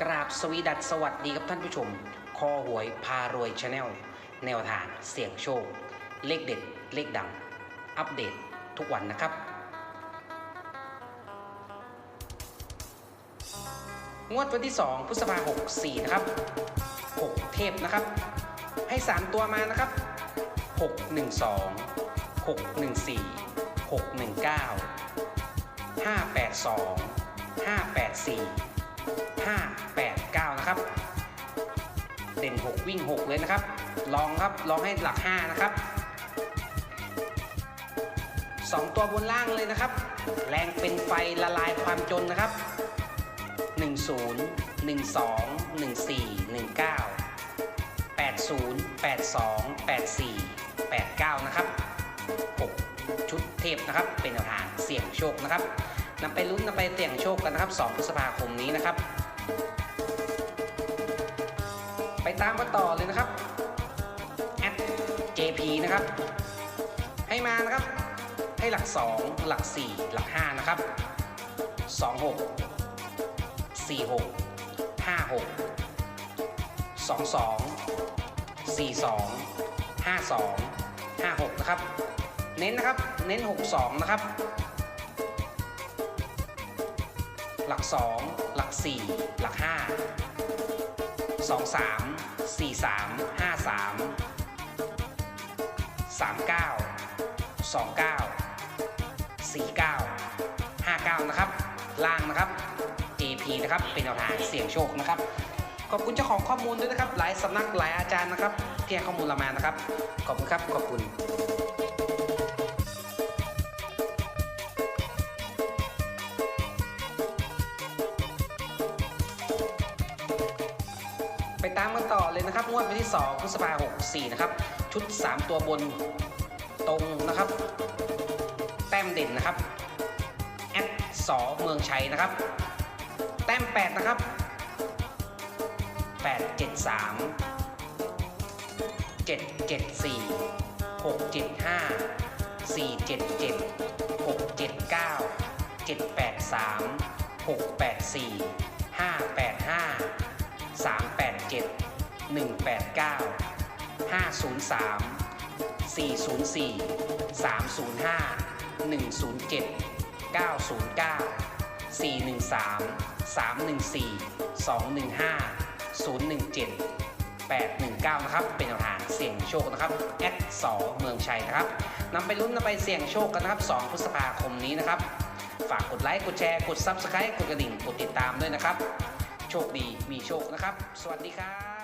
กราบสวีดัสสวัสดีครับท่านผู้ชม คอหวยพารวยชาแนล แนวทางเสี่ยงโชค เลขเด็ด เลขดัง อัปเดตทุกวันนะครับ งวดวันที่ 2พฤษภาคม64นะครับ 6 เทพนะครับ ให้ 3 ตัวมานะครับ 612 614 619 582 584 589 นะครับ เด่น 6 วิ่ง 6 เลยนะครับ ลองครับ ลองให้หลัก 5 นะครับ 2 ตัวบนล่างเลยนะครับ แรงเป็นไฟละลายความจนนะครับ 10 12 14 19 80 82 84 89 นะครับ 6 ชุดเทพนะครับ เป็นแนวทางเสี่ยงโชคนะครับ นำไปลุ้นนำไปเสี่ยงโชคกันนะครับ 2 พฤษภาคมนี้นะครับ ไปตามกันต่อเลยนะครับ jp นะครับ ให้มานะครับ ให้หลัก 2 หลัก 4 หลัก 5 นะครับ 26 46 56 22 42 52 56 นะครับ เน้นนะครับ เน้น 62 นะครับ หลัก 2 หลัก 4 หลัก 5 2 3 4 3 5 3 3 9 2 9 4 9 5 9 นะครับ ล่างนะครับ JP นะครับ เป็นแนวทางเสี่ยงโชคนะครับ ขอบคุณเจ้าของข้อมูลด้วยนะครับ หลายสำนักหลายอาจารย์นะครับที่ให้ข้อมูลเรามานะครับ ขอบคุณครับ ขอบคุณ ไปตามกันต่อเลยนะครับ งวดวันที่2พฤษภาคม64นะครับ ชุด 3 ตัวบนตรงนะครับ แต้มเด่นนะครับแอดสอเมืองชัยนะครับ แต้ม 8 นะครับ 8 7 3 7 7 4 6 7 5 4 7 7 6 7 9 7 8 3 6 8 4 5 8 5 3 8 7 1 8 9 5 0 3 4 0 4 3 0 5 1 0 7 9 0 9 4 1 3 3 1 4 2 1 5 0 1 7 8 1 9 นะครับ เป็นแนวทางเสี่ยงโชคนะครับแอดสเมืองชัยนะครับนำไปลุ้นนำไปเสี่ยงโชคกันนะครับ 2 พฤษภาคมนี้นะครับ ฝากกดไลค์ กดแชร์ กด Subscribe กดกระดิ่ง กดติดตามด้วยนะครับ โชคดีมีโชคนะครับ สวัสดีครับ